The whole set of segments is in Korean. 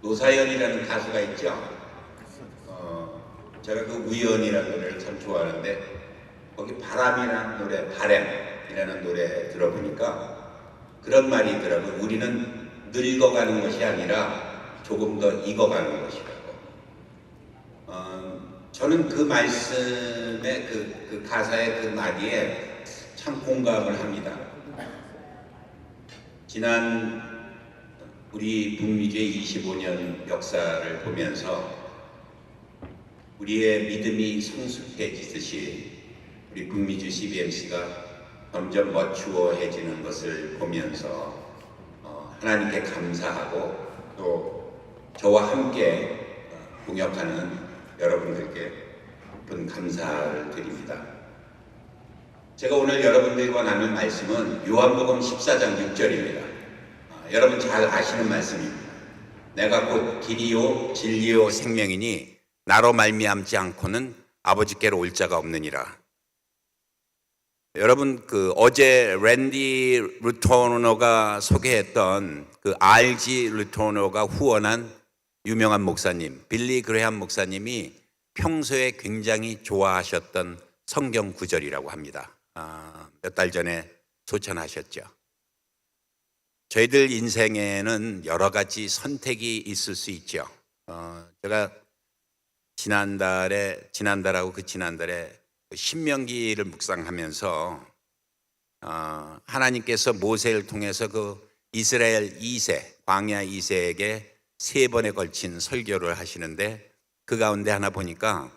노사연이라는 가수가 있죠. 어, 제가 그 우연이라는 노래를 참 좋아하는데 거기 바람이라는 노래, 바램이라는 노래 들어보니까 그런 말이 있더라고요. 우리는 늙어가는 것이 아니라 조금 더 익어가는 것이라고. 어, 저는 그 말씀의 그, 그 가사의 그 마디에 참 공감을 합니다. 지난 우리 북미주의 25년 역사를 보면서 우리의 믿음이 성숙해지듯이 우리 북미주 CBMC가 점점 멋추어해지는 것을 보면서 어, 하나님께 감사하고 또 저와 함께 어, 동역하는 여러분들께 깊은 감사를 드립니다. 제가 오늘 여러분들과 나눌 말씀은 요한복음 14장 6절입니다. 아, 여러분 잘 아시는 말씀입니다. 내가 곧 길이요 진리요 생명이니 나로 말미암지 않고는 아버지께로 올 자가 없느니라. 여러분 그 어제 랜디 루토노가 소개했던 그 RG 루토노가 후원한 유명한 목사님 빌리 그레함 목사님이 평소에 굉장히 좋아하셨던 성경 구절이라고 합니다. 아, 몇 달 전에 소천하셨죠. 저희들 인생에는 여러 가지 선택이 있을 수 있죠. 어, 제가 지난달에 지난달하고 그 지난달에 그 신명기를 묵상하면서 어, 하나님께서 모세를 통해서 그 이스라엘 2세 광야 2세에게 세 번에 걸친 설교를 하시는데 그 가운데 하나 보니까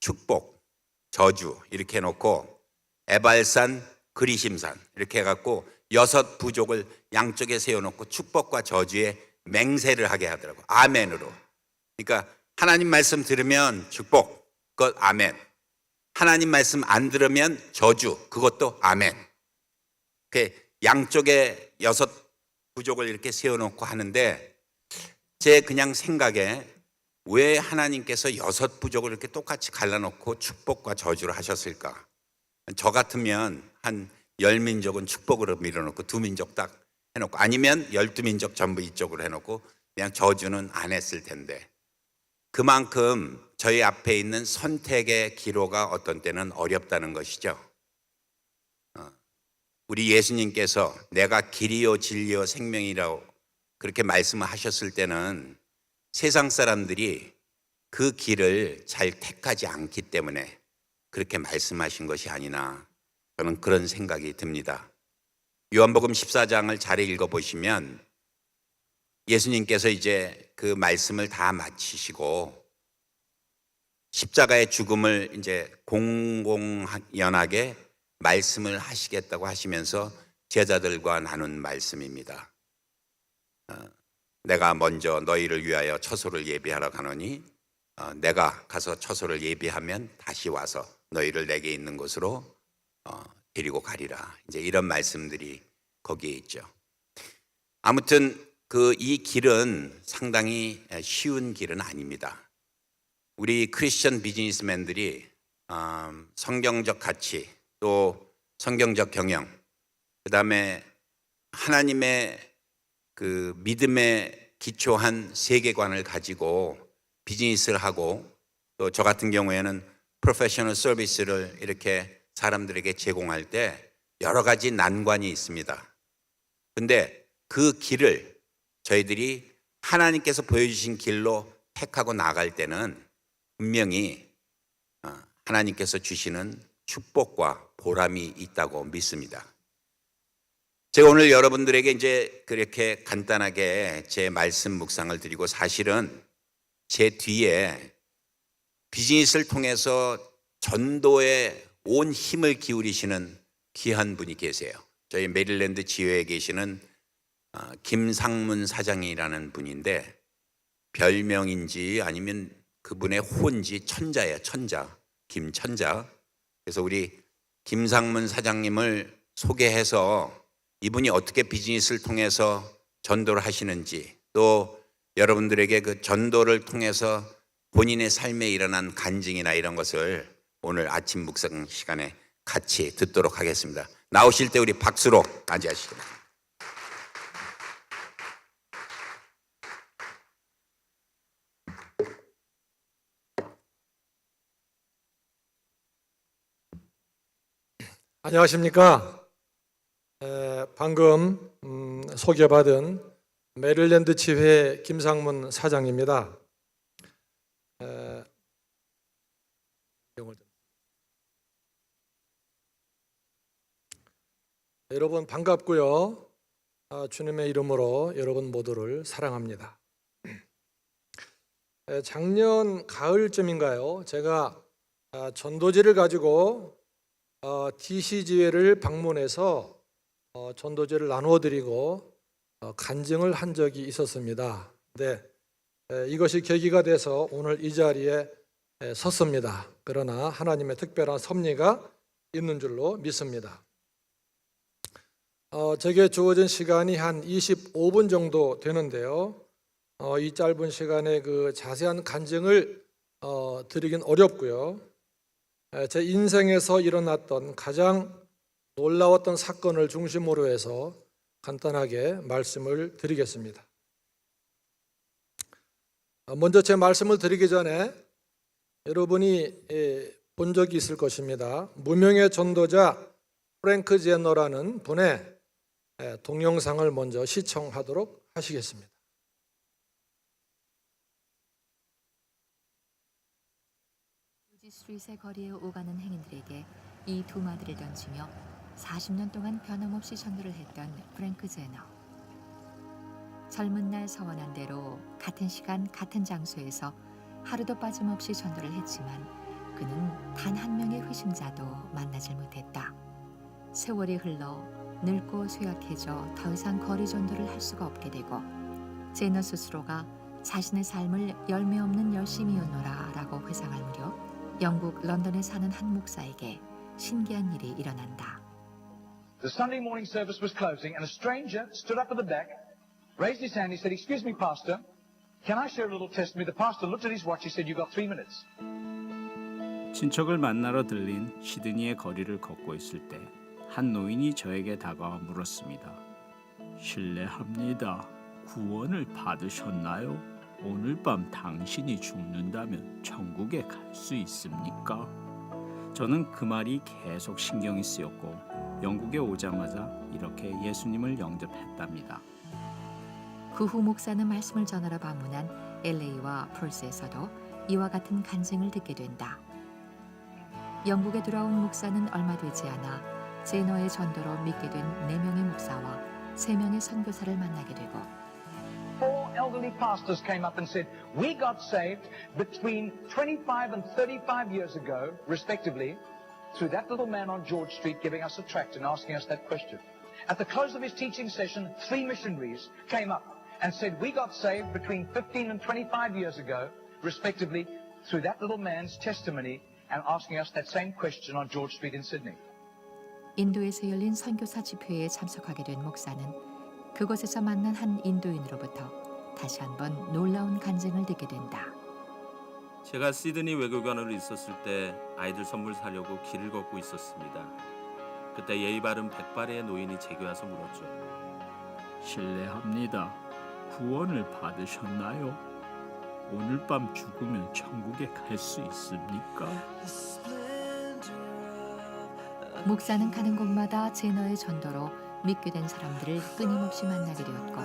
축복, 저주 이렇게 해놓고 에발산, 그리심산 이렇게 해갖고 여섯 부족을 양쪽에 세워놓고 축복과 저주에 맹세를 하게 하더라고 아멘으로. 그러니까 하나님 말씀 들으면 축복, 그것 아멘. 하나님 말씀 안 들으면 저주, 그것도 아멘. 그 양쪽에 여섯 부족을 이렇게 세워놓고 하는데 제 그냥 생각에 왜 하나님께서 여섯 부족을 이렇게 똑같이 갈라놓고 축복과 저주를 하셨을까? 저 같으면 한 열 민족은 축복으로 밀어놓고 두 민족 딱 해놓고 아니면 열두 민족 전부 이쪽으로 해놓고 그냥 저주는 안 했을 텐데. 그만큼 저희 앞에 있는 선택의 기로가 어떤 때는 어렵다는 것이죠. 어, 우리 예수님께서 내가 길이요 진리요 생명이라고 그렇게 말씀을 하셨을 때는 세상 사람들이 그 길을 잘 택하지 않기 때문에 그렇게 말씀하신 것이 아니나 저는 그런 생각이 듭니다. 요한복음 14장을 잘 읽어보시면 예수님께서 이제 그 말씀을 다 마치시고 십자가의 죽음을 이제 공공연하게 말씀을 하시겠다고 하시면서 제자들과 나눈 말씀입니다. 어, 내가 먼저 너희를 위하여 처소를 예비하러 가노니 어, 내가 가서 처소를 예비하면 다시 와서 너희를 내게 있는 곳으로 어, 데리고 가리라. 이제 이런 말씀들이 거기에 있죠. 아무튼 그 이 길은 상당히 쉬운 길은 아닙니다. 우리 크리스천 비즈니스맨들이 음, 성경적 가치 또 성경적 경영 그 다음에 하나님의 그 믿음에 기초한 세계관을 가지고 비즈니스를 하고 또 저 같은 경우에는 프로페셔널 서비스를 이렇게 사람들에게 제공할 때 여러 가지 난관이 있습니다. 근데 그 길을 저희들이 하나님께서 보여주신 길로 택하고 나갈 때는 분명히 어, 하나님께서 주시는 축복과 보람이 있다고 믿습니다. 제가 오늘 여러분들에게 이제 그렇게 간단하게 제 말씀 묵상을 드리고 사실은 제 뒤에 비즈니스를 통해서 전도에 온 힘을 기울이시는 귀한 분이 계세요. 저희 메릴랜드 지회에 계시는 어, 김상문 사장이라는 분인데 별명인지 아니면 그분의 혼지 천자예요. 천자. 김천자. 그래서 우리 김상문 사장님을 소개해서 이분이 어떻게 비즈니스를 통해서 전도를 하시는지 또 여러분들에게 그 전도를 통해서 본인의 삶에 일어난 간증이나 이런 것을 오늘 아침 묵상 시간에 같이 듣도록 하겠습니다. 나오실 때 우리 박수로 맞이하시기 안녕하십니까. 에, 방금 음, 소개받은 메릴랜드 지회 김상문 사장입니다. 에, 여러분 반갑고요. 아, 주님의 이름으로 여러분 모두를 사랑합니다. 에, 작년 가을쯤인가요? 제가 아, 전도지를 가지고 어, DC지회를 방문해서 어, 전도제를 나누어 드리고 어, 간증을 한 적이 있었습니다. 네, 에, 이것이 계기가 돼서 오늘 이 자리에 에, 섰습니다. 그러나 하나님의 특별한 섭리가 있는 줄로 믿습니다. 어, 제게 주어진 시간이 한 25분 정도 되는데요. 어, 이 짧은 시간에 그 자세한 간증을 어, 드리긴 어렵고요. 에, 제 인생에서 일어났던 가장 놀라웠던 사건을 중심으로 해서 간단하게 말씀을 드리겠습니다. 어, 먼저 제 말씀을 드리기 전에 여러분이 예, 본 적이 있을 것입니다. 무명의 전도자 프랭크 제너라는 분의 예, 동영상을 먼저 시청하도록 하시겠습니다. 스트릿의 거리에 오가는 행인들에게 이두 마디를 던지며 40년 동안 변함없이 전도를 했던 프랭크 제너. 젊은 날 서원한 대로 같은 시간 같은 장소에서 하루도 빠짐없이 전도를 했지만 그는 단 한 명의 회심자도 만나질 못했다. 세월이 흘러 늙고 쇠약해져 더 이상 거리 전도를 할 수가 없게 되고 제너 스스로가 자신의 삶을 열매 없는 열심히 였노라라고 회상할 무렵 영국 런던에 사는 한 목사에게 신기한 일이 일어난다. The Sunday morning service was closing, and a stranger stood up at the back, raised his hand. He said, Excuse me, Pastor, can I share a little testimony? The pastor looked at his watch. He said, You've got three minutes. 친척을 만나러 들린 시드니의 거리를 걷고 있을 때 한 노인이 저에게 다가와 물었습니다. 실례합니다. 구원을 받으셨나요? 오늘 밤 당신이 죽는다면 천국에 갈 수 있습니까? 저는 그 말이 계속 신경이 쓰였고 영국에 오자마자 이렇게 예수님을 영접했답니다. 그 후 목사는 말씀을 전하러 방문한 LA와 펄스에서도 이와 같은 간증을 듣게 된다. 영국에 돌아온 목사는 얼마 되지 않아 제너의 전도로 믿게 된 네 명의 목사와 세 명의 선교사를 만나게 되고 Four elderly pastors came up and said, We got saved between 25 and 35 years ago, respectively, through that little man on George Street giving us a tract and asking us that question. At the close of his teaching session, three missionaries came up and said, We got saved between 15 and 25 years ago, respectively, through that little man's testimony and asking us that same question on George Street in Sydney. 인도에서 열린 선교사 집회에 참석하게 된 목사는 그곳에서 만난 한 인도인으로부터 다시 한번 놀라운 간증을 듣게 된다. 제가 시드니 외교관으로 있었을 때 아이들 선물 사려고 길을 걷고 있었습니다. 그때 예의 바른 백발의 노인이 제게 와서 물었죠. 실례합니다. 구원을 받으셨나요? 오늘 밤 죽으면 천국에 갈 수 있습니까? 목사는 가는 곳마다 제너의 전도로 믿게 된 사람들을 끊임없이 만나게 되었고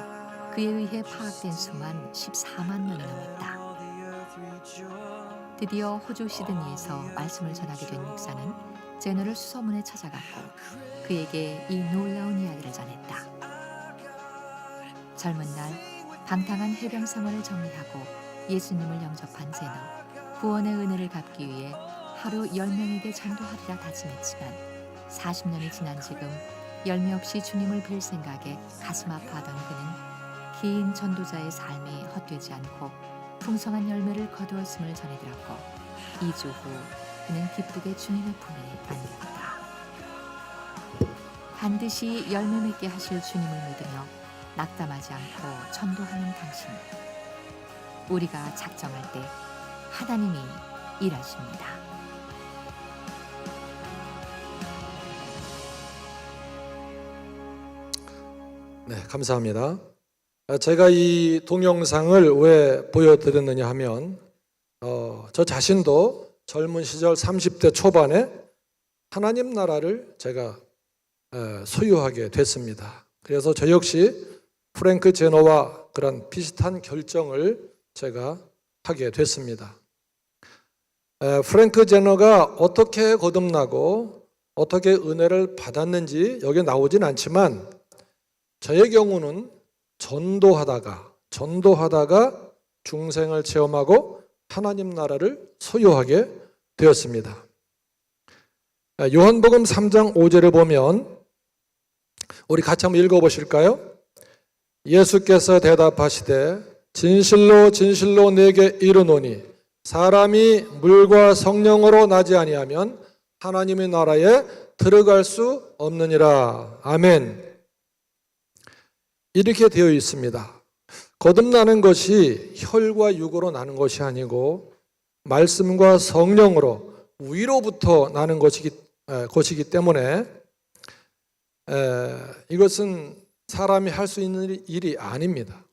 그에 의해 파악된 수만 14만 명이 넘었다. 드디어 호주 시드니에서 말씀을 전하게 된 목사는 제너를 수소문에 찾아갔고 그에게 이 놀라운 이야기를 전했다. 젊은 날 방탕한 해병 생활을 정리하고 예수님을 영접한 제너 구원의 은혜를 갚기 위해 하루 10명에게 전도하리라 다짐했지만 40년이 지난 지금 열매 없이 주님을 뵐 생각에 가슴 아파하던 그는 긴 전도자의 삶이 헛되지 않고 풍성한 열매를 거두었음을 전해들었고 2주 후 그는 기쁘게 주님의 품에 안겼다. 반드시 열매 맺게 하실 주님을 믿으며 낙담하지 않고 전도하는 당신. 우리가 작정할 때 하나님이 일하십니다. 네, 감사합니다. 어, 제가 이 동영상을 왜 보여드렸느냐 하면 어, 저 자신도 젊은 시절 30대 초반에 하나님 나라를 제가 에, 소유하게 됐습니다. 그래서 저 역시 프랭크 제너와 그런 비슷한 결정을 제가 하게 됐습니다. 에, 프랭크 제너가 어떻게 거듭나고 어떻게 은혜를 받았는지 여기 나오진 않지만 저의 경우는 전도하다가 전도하다가 중생을 체험하고 하나님 나라를 소유하게 되었습니다. 아, 요한복음 3장 5절에 보면 우리 같이 한번 읽어 보실까요? 예수께서 대답하시되 진실로 진실로 내게 이르노니 사람이 물과 성령으로 나지 아니하면 하나님의 나라에 들어갈 수 없느니라. 아멘. 이렇게 되어 있습니다. 거듭나는 것이 혈과 육으로 나는 것이 아니고 말씀과 성령으로 위로부터 나는 것이기, 에, 것이기 때문에 에, 이것은 사람이 할 수 있는 일이- 아닙니다.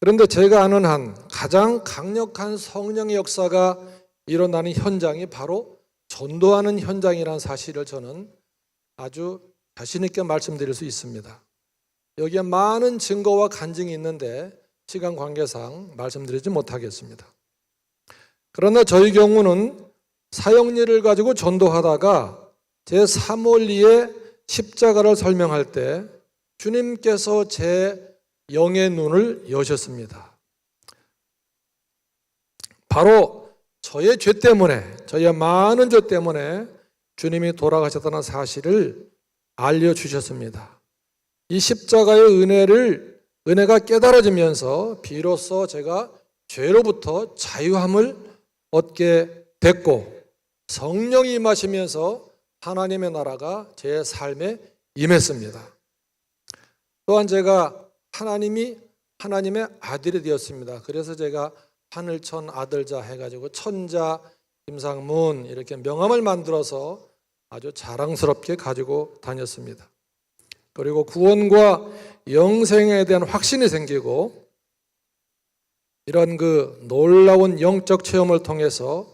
그런데 제가 아는 한 가장 강력한 성령의 역사가 일어나는 현장이 바로 전도하는 현장이라는 사실을 저는 아주 자신 있게 말씀드릴 수 있습니다. 여기에 많은 증거와 간증이 있는데 시간 관계상 말씀드리지 못하겠습니다. 그러나 저희 경우는 사형리를 가지고 전도하다가 제 3월리에 십자가를 설명할 때 주님께서 제 영의 눈을 여셨습니다. 바로 저의 죄 때문에, 저의 많은 죄 때문에 주님이 돌아가셨다는 사실을 알려주셨습니다. 이 십자가의 은혜를, 은혜가 깨달아지면서 비로소 제가 죄로부터 자유함을 얻게 됐고 성령이 임하시면서 하나님의 나라가 제 삶에 임했습니다. 또한 제가 하나님이 하나님의 아들이 되었습니다. 그래서 제가 하늘천 아들자 해가지고 천자 김상문 이렇게 명함을 만들어서 아주 자랑스럽게 가지고 다녔습니다. 그리고 구원과 영생에 대한 확신이 생기고 이런 그 놀라운 영적 체험을 통해서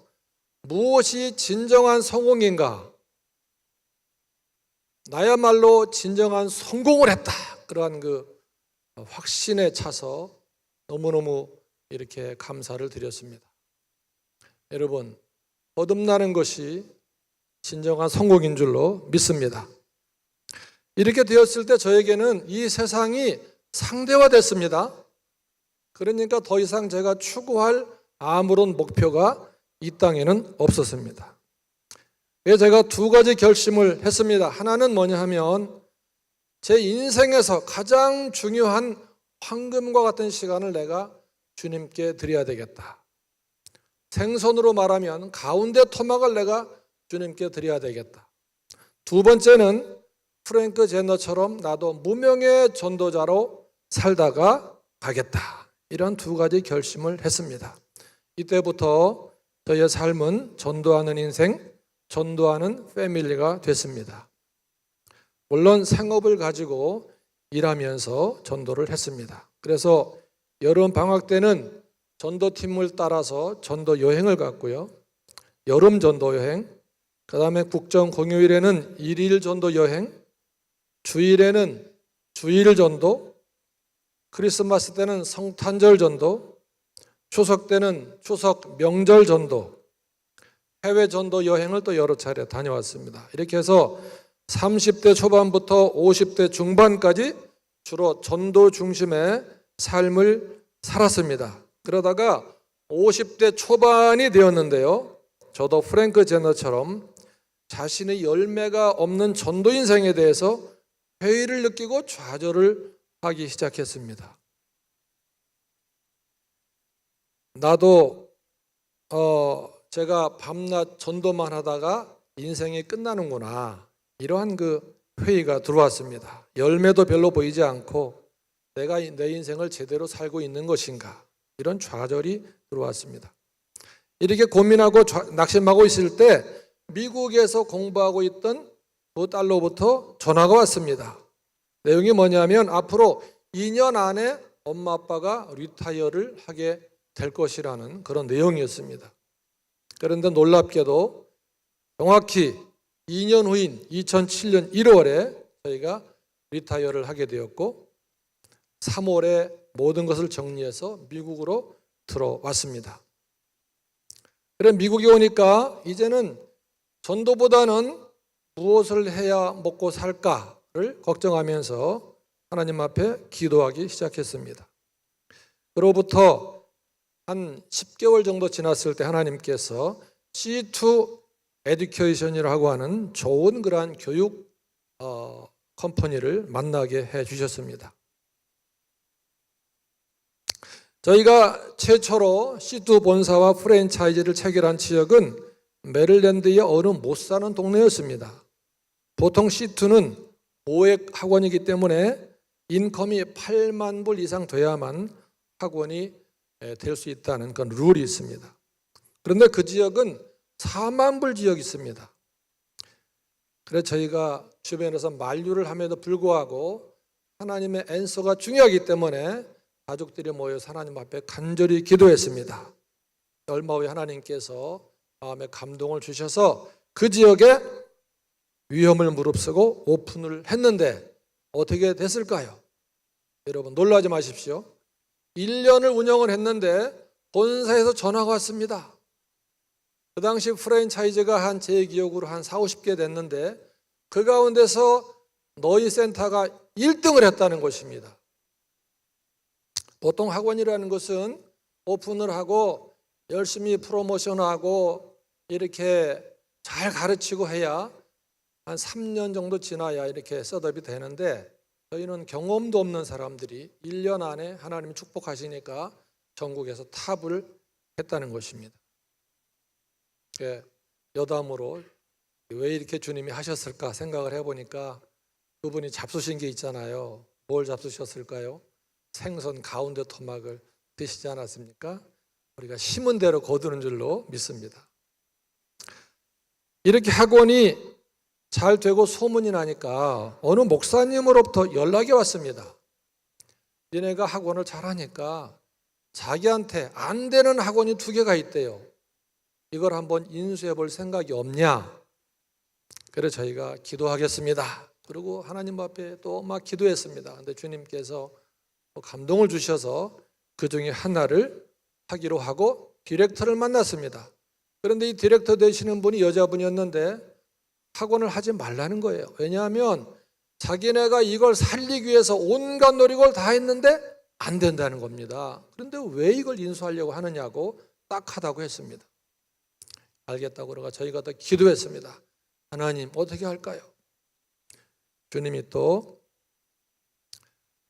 무엇이 진정한 성공인가? 나야말로 진정한 성공을 했다. 그러한 그 확신에 차서 너무너무 이렇게 감사를 드렸습니다. 여러분, 거듭나는 것이 진정한 성공인 줄로 믿습니다. 이렇게 되었을 때 저에게는 이 세상이 상대화됐습니다. 그러니까 더 이상 제가 추구할 아무런 목표가 이 땅에는 없었습니다. 왜 제가 두 가지 결심을 했습니다. 하나는 뭐냐 하면 제 인생에서 가장 중요한 황금과 같은 시간을 내가 주님께 드려야 되겠다. 생선으로 말하면 가운데 토막을 내가 주님께 드려야 되겠다. 두 번째는 프랭크 제너처럼 나도 무명의 전도자로 살다가 가겠다. 이런 두 가지 결심을 했습니다. 이때부터 저의 삶은 전도하는 인생, 전도하는 패밀리가 됐습니다. 물론 생업을 가지고 일하면서 전도를 했습니다. 그래서 여름 방학 때는 전도팀을 따라서 전도 여행을 갔고요. 여름 전도 여행, 그 다음에 국정 공휴일에는 일일 전도 여행, 주일에는 주일 전도, 크리스마스 때는 성탄절 전도, 추석 때는 추석 명절 전도, 해외 전도 여행을 또 여러 차례 다녀왔습니다. 이렇게 해서 30대 초반부터 50대 중반까지 주로 전도 중심의 삶을 살았습니다. 그러다가 50대 초반이 되었는데요. 저도 프랭크 제너처럼 자신의 열매가 없는 전도 인생에 대해서 회의를 느끼고 좌절을 하기 시작했습니다. 나도 어 제가 밤낮 전도만 하다가 인생이 끝나는구나 이러한 그 회의가 들어왔습니다. 열매도 별로 보이지 않고 내가 내 인생을 제대로 살고 있는 것인가 이런 좌절이 들어왔습니다. 이렇게 고민하고 낙심하고 있을 때 미국에서 공부하고 있던 두 딸로부터 전화가 왔습니다. 내용이 뭐냐면 앞으로 2년 안에 엄마 아빠가 리타이어를 하게 될 것이라는 그런 내용이었습니다. 그런데 놀랍게도 정확히 2년 후인 2007년 1월에 저희가 리타이어를 하게 되었고 3월에 모든 것을 정리해서 미국으로 들어왔습니다. 그래 미국에 오니까 이제는 전도보다는 무엇을 해야 먹고 살까를 걱정하면서 하나님 앞에 기도하기 시작했습니다. 그로부터 한 10개월 정도 지났을 때 하나님께서 C2 에듀케이션이라고 하는 좋은 그러한 교육 어, 컴퍼니를 만나게 해 주셨습니다. 저희가 최초로 C2 본사와 프랜차이즈를 체결한 지역은 메릴랜드의 어느 못 사는 동네였습니다. 보통 C2는 보액 학원이기 때문에 인컴이 8만 불 이상 돼야만 학원이 될 수 있다는 그런 룰이 있습니다. 그런데 그 지역은 4만 불 지역이 있습니다. 그래서 저희가 주변에서 만류를 함에도 불구하고 하나님의 앤서가 중요하기 때문에 가족들이 모여 하나님 앞에 간절히 기도했습니다. 얼마 후에 하나님께서 마음에 감동을 주셔서 그 지역에 위험을 무릅쓰고 오픈을 했는데 어떻게 됐을까요? 여러분 놀라지 마십시오. 1년을 운영을 했는데 본사에서 전화가 왔습니다. 그 당시 프랜차이즈가 한 제 기억으로 한 4, 50개 됐는데 그 가운데서 너희 센터가 1등을 했다는 것입니다. 보통 학원이라는 것은 오픈을 하고 열심히 프로모션하고 이렇게 잘 가르치고 해야 한 3년 정도 지나야 이렇게 셋업이 되는데 저희는 경험도 없는 사람들이 1년 안에 하나님이 축복하시니까 전국에서 탑을 했다는 것입니다. 예, 여담으로 왜 이렇게 주님이 하셨을까 생각을 해보니까 그분이 잡수신 게 있잖아요. 뭘 잡수셨을까요? 생선 가운데 토막을 드시지 않았습니까? 우리가 심은 대로 거두는 줄로 믿습니다. 이렇게 학원이 잘 되고 소문이 나니까 어느 목사님으로부터 연락이 왔습니다. 니네가 학원을 잘하니까 자기한테 안 되는 학원이 두 개가 있대요. 이걸 한번 인수해 볼 생각이 없냐? 그래서 저희가 기도하겠습니다. 그리고 하나님 앞에 또 막 기도했습니다. 근데 주님께서 또 감동을 주셔서 그 중에 하나를 하기로 하고 디렉터를 만났습니다. 그런데 이 디렉터 되시는 분이 여자분이었는데 학원을 하지 말라는 거예요. 왜냐하면 자기네가 이걸 살리기 위해서 온갖 노력을 다 했는데 안 된다는 겁니다. 그런데 왜 이걸 인수하려고 하느냐고 딱하다고 했습니다. 알겠다고 그러가 저희가 더 기도했습니다. 하나님 어떻게 할까요? 주님이 또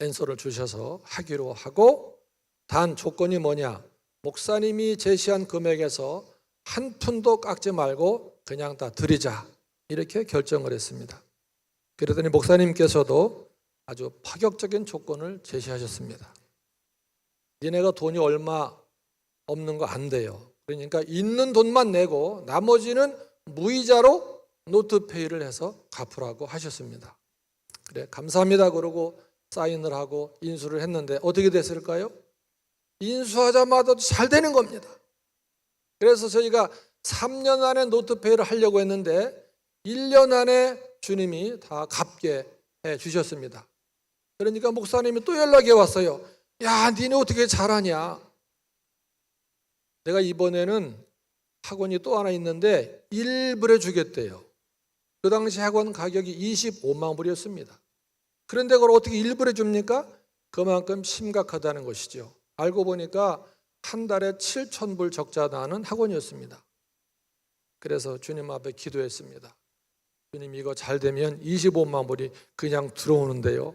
앤서를 주셔서 하기로 하고 단 조건이 뭐냐? 목사님이 제시한 금액에서 한 푼도 깎지 말고 그냥 다 드리자. 이렇게 결정을 했습니다. 그러더니 목사님께서도 아주 파격적인 조건을 제시하셨습니다. 니네가 돈이 얼마 없는 거 안 돼요. 그러니까 있는 돈만 내고 나머지는 무이자로 노트페이를 해서 갚으라고 하셨습니다. 그래 감사합니다 그러고 사인을 하고 인수를 했는데 어떻게 됐을까요? 인수하자마자 잘 되는 겁니다. 그래서 저희가 3년 안에 노트페이를 하려고 했는데 1년 안에 주님이 다 갚게 해 주셨습니다. 그러니까 목사님이 또 연락이 왔어요. 야, 니네 어떻게 잘하냐? 내가 이번에는 학원이 또 하나 있는데 1불에 주겠대요. 그 당시 학원 가격이 25만 불이었습니다. 그런데 그걸 어떻게 1불에 줍니까? 그만큼 심각하다는 것이죠. 알고 보니까 한 달에 7천 불 적자 나는 학원이었습니다. 그래서 주님 앞에 기도했습니다. 주님 이거 잘 되면 25만 불이 그냥 들어오는데요.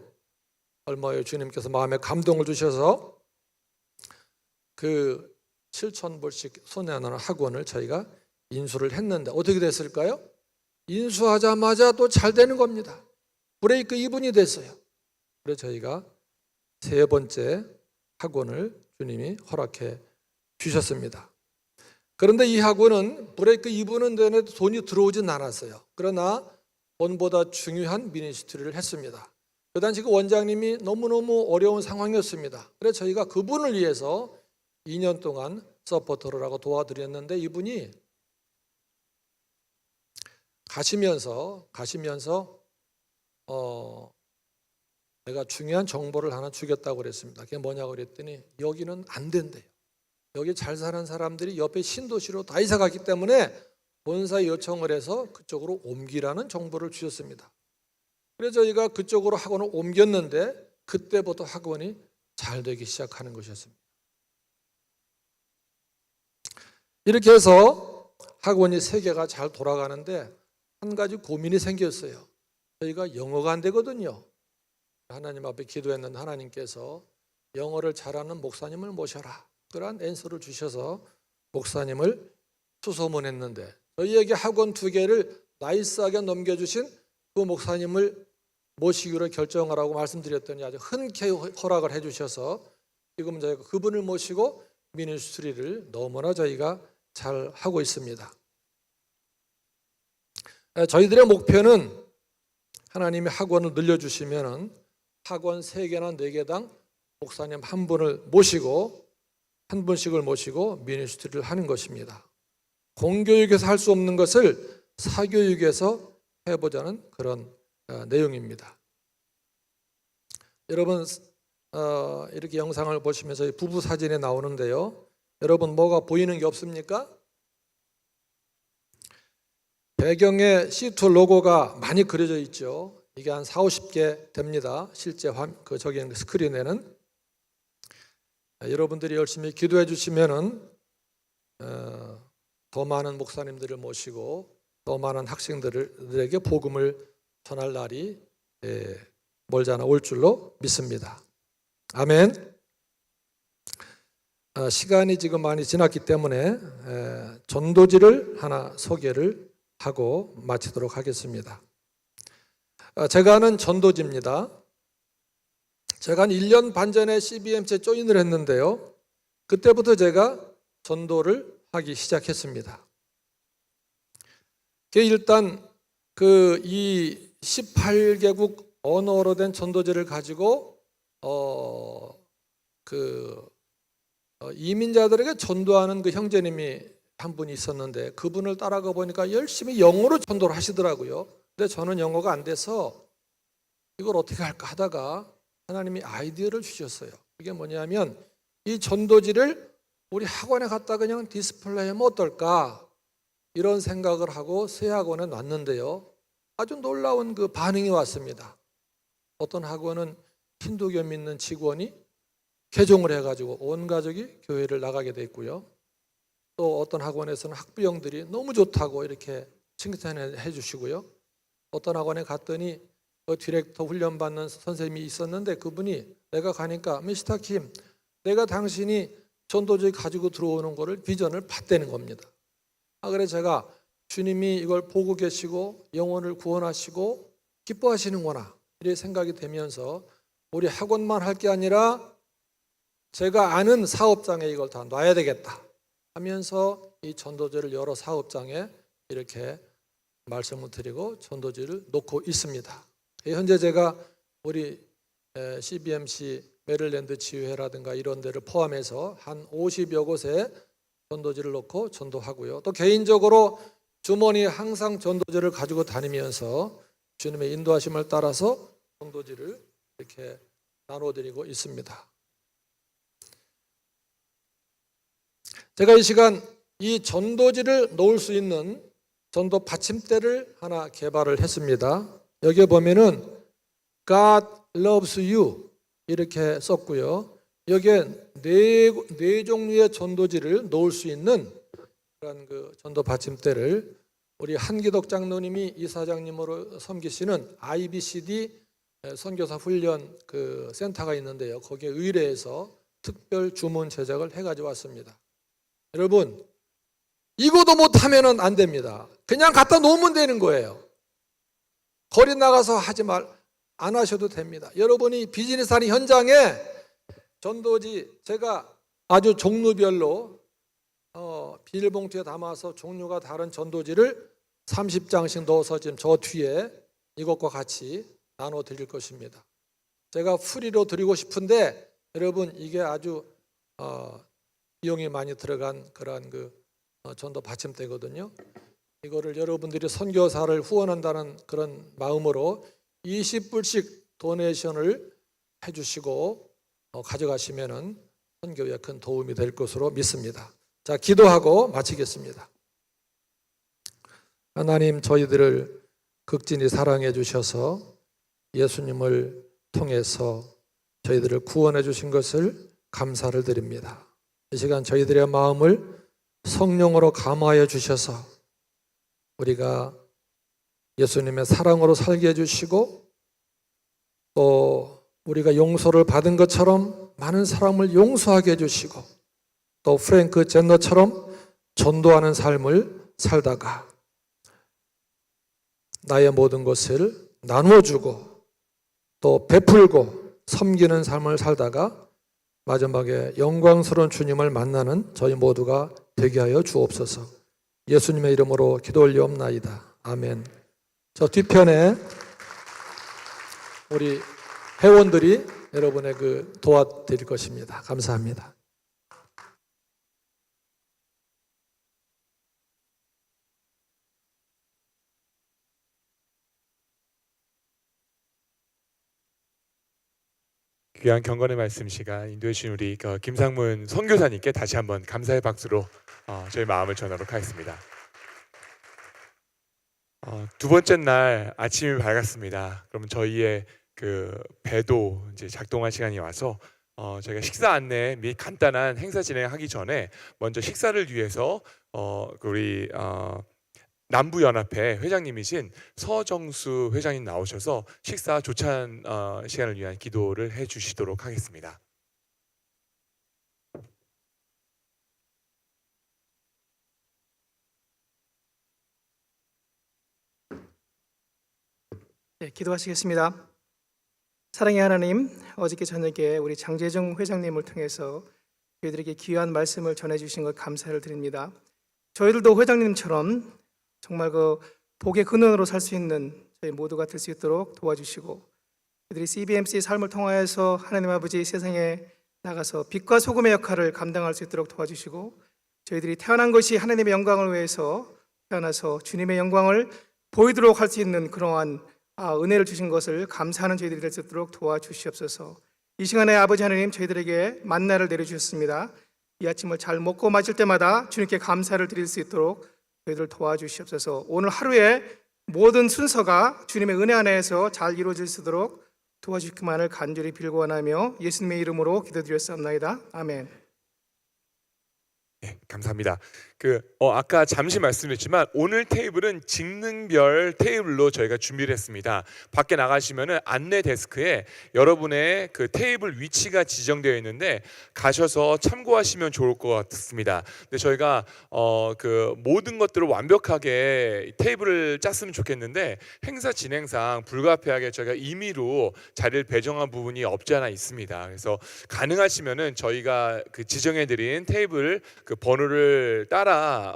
얼마에 주님께서 마음에 감동을 주셔서 그 7천 불씩 손해하는 학원을 저희가 인수를 했는데 어떻게 됐을까요? 인수하자마자 또 잘 되는 겁니다. 브레이크 이분이 됐어요. 그래서 저희가 세 번째 학원을 주님이 허락해 주셨습니다. 그런데 이 학원은 브레이크 이분은 되는 돈이 들어오진 않았어요. 그러나 돈보다 중요한 미니스트리를 했습니다. 그 당시 그 원장님이 너무너무 어려운 상황이었습니다. 그래서 저희가 그분을 위해서 2년 동안 서포터를 하고 도와드렸는데 이분이 가시면서 가시면서 어 내가 중요한 정보를 하나 주겠다고 그랬습니다. 그게 뭐냐고 그랬더니 여기는 안 된대요. 여기 잘 사는 사람들이 옆에 신도시로 다 이사 갔기 때문에 본사에 요청을 해서 그쪽으로 옮기라는 정보를 주셨습니다. 그래서 저희가 그쪽으로 학원을 옮겼는데 그때부터 학원이 잘 되기 시작하는 것이었습니다. 이렇게 해서 학원이 세 개가 잘 돌아가는데 한 가지 고민이 생겼어요. 저희가 영어가 안 되거든요. 하나님 앞에 기도했는데 하나님께서 영어를 잘하는 목사님을 모셔라. 그러한 앤서를 주셔서 목사님을 수소문했는데 저희에게 학원 두 개를 나이스하게 넘겨주신 그 목사님을 모시기로 결정하라고 말씀드렸더니 아주 흔쾌히 허락을 해주셔서 지금 저희가 그분을 모시고 미니스트리를 너무나 저희가 잘 하고 있습니다. 에, 저희들의 목표는 하나님이 학원을 늘려주시면은 학원 세 개나 네 개당 목사님 한 분을 모시고 한 분씩을 모시고 미니스트리를 하는 것입니다. 공교육에서 할 수 없는 것을 사교육에서 해보자는 그런 어, 내용입니다. 여러분 어, 이렇게 영상을 보시면서 부부 사진이 나오는데요. 여러분 뭐가 보이는 게 없습니까? 배경에 C2 로고가 많이 그려져 있죠. 이게 한 4, 50개 됩니다. 실제 화, 그 저기 스크린에는 아, 여러분들이 열심히 기도해 주시면은 어, 더 많은 목사님들을 모시고 더 많은 학생들에게 복음을 전할 날이 예, 멀지 않아 올 줄로 믿습니다. 아멘. 아, 시간이 지금 많이 지났기 때문에 에, 전도지를 하나 소개를 하고 마치도록 하겠습니다. 아, 제가 아는 전도지입니다. 제가 한 1년 반 전에 CBMC에 조인을 했는데요. 그때부터 제가 전도를 하기 시작했습니다. 일단 그 이 18개국 언어로 된 전도지를 가지고 어그 어, 이민자들에게 전도하는 그 형제님이 한 분이 있었는데 그분을 따라가 보니까 열심히 영어로 전도를 하시더라고요. 근데 저는 영어가 안 돼서 이걸 어떻게 할까 하다가 하나님이 아이디어를 주셨어요. 이게 뭐냐면 이 전도지를 우리 학원에 갖다 그냥 디스플레이하면 어떨까 이런 생각을 하고 새 학원에 놨는데요. 아주 놀라운 그 반응이 왔습니다. 어떤 학원은 힌두교 믿는 직원이 개종을 해가지고 온 가족이 교회를 나가게 됐고요. 또 어떤 학원에서는 학부형들이 너무 좋다고 이렇게 칭찬해 주시고요. 어떤 학원에 갔더니 그 디렉터 훈련 받는 선생님이 있었는데 그분이 내가 가니까 미스터 킴, 내가 당신이 전도지 가지고 들어오는 거를 비전을 봤다는 겁니다. 아 그래 제가 주님이 이걸 보고 계시고 영혼을 구원하시고 기뻐하시는구나 이렇게 생각이 되면서 우리 학원만 할 게 아니라 제가 아는 사업장에 이걸 다 놔야 되겠다 하면서 이 전도지를 여러 사업장에 이렇게 말씀을 드리고 전도지를 놓고 있습니다. 현재 제가 우리 CBMC 메릴랜드 지회라든가 이런 데를 포함해서 한 50여 곳에 전도지를 놓고 전도하고요. 또 개인적으로 주머니에 항상 전도지를 가지고 다니면서 주님의 인도하심을 따라서 전도지를 이렇게 나눠드리고 있습니다. 제가 이 시간 이 전도지를 놓을 수 있는 전도 받침대를 하나 개발을 했습니다. 여기에 보면은 God loves you 이렇게 썼고요. 여기에 네, 네 종류의 전도지를 놓을 수 있는 그런 그 전도 받침대를 우리 한기덕 장로님이 이사장님으로 섬기시는 IBCD 선교사 훈련 그 센터가 있는데요. 거기에 의뢰해서 특별 주문 제작을 해가지고 왔습니다. 여러분 이거도 못하면은 안 됩니다. 그냥 갖다 놓으면 되는 거예요. 거리 나가서 하지 말, 안 하셔도 됩니다. 여러분이 비즈니스 하는 현장에 전도지 제가 아주 종류별로 어, 비닐봉투에 담아서 종류가 다른 전도지를 30장씩 넣어서 지금 저 뒤에 이것과 같이 나눠 드릴 것입니다. 제가 프리로 드리고 싶은데 여러분 이게 아주 어, 비용이 많이 들어간 그러한 그 어, 전도 받침대거든요. 이거를 여러분들이 선교사를 후원한다는 그런 마음으로 20불씩 도네이션을 해주시고 어, 가져가시면은 선교에 큰 도움이 될 것으로 믿습니다. 자, 기도하고 마치겠습니다. 하나님 저희들을 극진히 사랑해 주셔서 예수님을 통해서 저희들을 구원해 주신 것을 감사를 드립니다. 이 시간 저희들의 마음을 성령으로 감화해 주셔서 우리가 예수님의 사랑으로 살게 해주시고 또 우리가 용서를 받은 것처럼 많은 사람을 용서하게 해주시고 또 프랭크 젠너처럼 전도하는 삶을 살다가 나의 모든 것을 나누어 주고 또 베풀고 섬기는 삶을 살다가 마지막에 영광스러운 주님을 만나는 저희 모두가 되게 하여 주옵소서. 예수님의 이름으로 기도 올리옵나이다. 아멘. 저 뒤편에 우리 회원들이 여러분의 그 도와드릴 것입니다. 감사합니다. 귀한 경건의 말씀 시간 인도해 주신 우리 어, 김상문 선교사님께 다시 한번 감사의 박수로 어, 저희 마음을 전하도록 하겠습니다. 어, 두 번째 날 아침이 밝았습니다. 그러면 저희의 그 배도 이제 작동할 시간이 와서 어, 저희가 식사 안내 및 간단한 행사 진행하기 전에 먼저 식사를 위해서 어, 그 우리 어, 남부연합회 회장님이신 서정수 회장님 나오셔서 식사 조찬 어, 시간을 위한 기도를 해주시도록 하겠습니다. 네, 기도하시겠습니다. 사랑의 하나님, 어저께 저녁에 우리 장재정 회장님을 통해서 저희들에게 귀한 말씀을 전해주신 것 감사를 드립니다. 저희들도 회장님처럼 정말 그 복의 근원으로 살 수 있는 저희 모두가 될 수 있도록 도와주시고 저희들이 CBMC 삶을 통하여서 하나님 아버지 세상에 나가서 빛과 소금의 역할을 감당할 수 있도록 도와주시고 저희들이 태어난 것이 하나님의 영광을 위해서 태어나서 주님의 영광을 보이도록 할 수 있는 그러한 아, 은혜를 주신 것을 감사하는 저희들이 될 수 있도록 도와주시옵소서. 이 시간에 아버지 하나님 저희들에게 만나를 내려주셨습니다. 이 아침을 잘 먹고 마실 때마다 주님께 감사를 드릴 수 있도록 저희들 도와주시옵소서. 오늘 하루에 모든 순서가 주님의 은혜 안에서 잘 이루어질 수 있도록 도와주시기만을 간절히 빌고 원하며 예수님의 이름으로 기도드렸사옵나이다. 아멘. 네, 감사합니다. 그 어, 아까 잠시 말씀드렸지만 오늘 테이블은 직능별 테이블로 저희가 준비를 했습니다. 밖에 나가시면은 안내 데스크에 여러분의 그 테이블 위치가 지정되어 있는데 가셔서 참고하시면 좋을 것 같습니다. 근데 저희가 어, 그 모든 것들을 완벽하게 테이블을 짰으면 좋겠는데 행사 진행상 불가피하게 저희가 임의로 자리를 배정한 부분이 없지 않아 있습니다. 그래서 가능하시면은 저희가 그 지정해드린 테이블 그 번호를 따라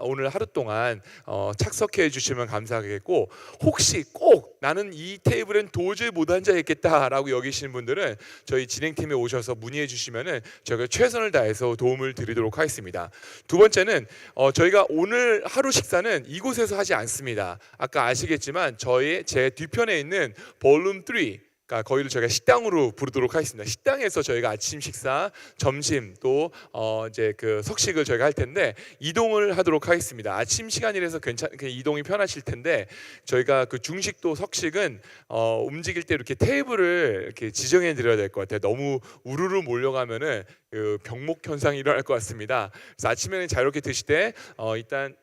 오늘 하루 동안 어, 착석해 주시면 감사하겠고 혹시 꼭 나는 이 테이블은 도저히 못 앉아 있겠다라고 여기시는 분들은 저희 진행팀에 오셔서 문의해 주시면은 저희가 최선을 다해서 도움을 드리도록 하겠습니다. 두 번째는 어, 저희가 오늘 하루 식사는 이곳에서 하지 않습니다. 아까 아시겠지만 저희 제 뒤편에 있는 볼룸 3 그러니까 거기를 저희가 식당으로 부르도록 하겠습니다. 식당에서 저희가 아침 식사, 점심 또 어 이제 그 석식을 저희가 할 텐데 이동을 하도록 하겠습니다. 아침 시간이라서 괜찮 그 이동이 편하실 텐데 저희가 그 중식도 석식은 어 움직일 때 이렇게 테이블을 이렇게 지정해 드려야 될 것 같아요. 너무 우르르 몰려가면은 그 병목 현상이 일어날 것 같습니다. 그래서 아침에는 자유롭게 드실 때 어 일단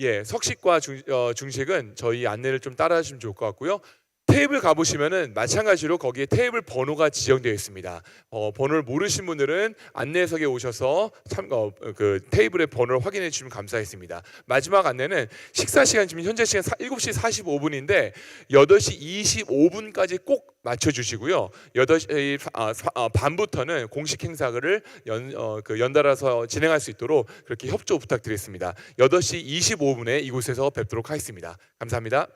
예, 석식과 중, 어, 중식은 저희 안내를 좀 따라하시면 좋을 것 같고요. 테이블 가보시면은 마찬가지로 거기에 테이블 번호가 지정되어 있습니다. 어, 번호를 모르신 분들은 안내석에 오셔서 참, 어, 그 테이블의 번호를 확인해 주시면 감사하겠습니다. 마지막 안내는 식사 시간 지금 현재 시간 7시 45분인데 8시 25분까지 꼭 맞춰주시고요. 8시 아, 사- 아, 반부터는 공식 행사를 연, 어, 그 연달아서 진행할 수 있도록 그렇게 협조 부탁드리겠습니다. 8시 25분에 이곳에서 뵙도록 하겠습니다. 감사합니다.